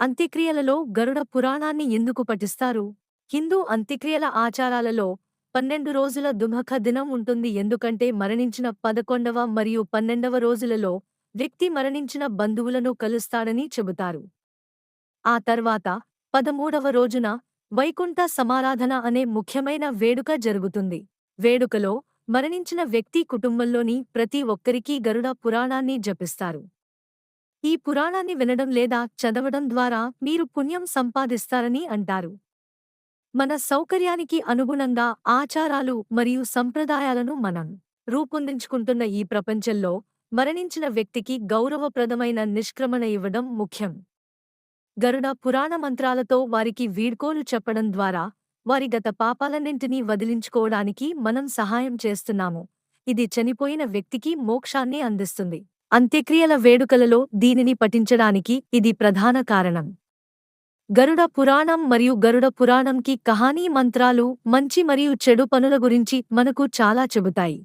అంత్యక్రియలలో గరుడ పురాణాన్ని ఎందుకు పఠిస్తారు? హిందూ అంత్యక్రియల ఆచారాలలో పన్నెండు రోజుల దుమఖ దినం ఉంటుంది. ఎందుకంటే మరణించిన పదకొండవ మరియు పన్నెండవ రోజులలో వ్యక్తి మరణించిన బంధువులను కలుస్తాడని చెబుతారు. ఆ తర్వాత పదమూడవ రోజున వైకుంఠ సమారాధన అనే ముఖ్యమైన వేడుక జరుగుతుంది. వేడుకలో మరణించిన వ్యక్తి కుటుంబంలోని ప్రతి ఒక్కరికీ గరుడ పురాణాన్ని జపిస్తారు. ఈ పురాణాన్ని వినడం లేదా చదవడం ద్వారా మీరు పుణ్యం సంపాదిస్తారని అంటారు. మన సౌకర్యానికి అనుగుణంగా ఆచారాలు మరియు సంప్రదాయాలను మనం రూపొందించుకుంటున్న ఈ ప్రపంచంలో మరణించిన వ్యక్తికి గౌరవప్రదమైన నిష్క్రమణ ఇవ్వడం ముఖ్యం. గరుడ పురాణ మంత్రాలతో వారికి వీడ్కోలు చెప్పడం ద్వారా వారి గత పాపాలన్నింటినీ వదిలించుకోవడానికి మనం సహాయం చేస్తున్నాము. ఇది చనిపోయిన వ్యక్తికి మోక్షాన్ని అందిస్తుంది. అంత్యక్రియల వేడుకలలో దీనిని పఠించడానికి ఇది ప్రధాన కారణం. గరుడ పురాణం మరియు గరుడ పురాణంకి కహానీ మంత్రాలు మంచి మరియు చెడు పనుల గురించి మనకు చాలా చెబుతాయి.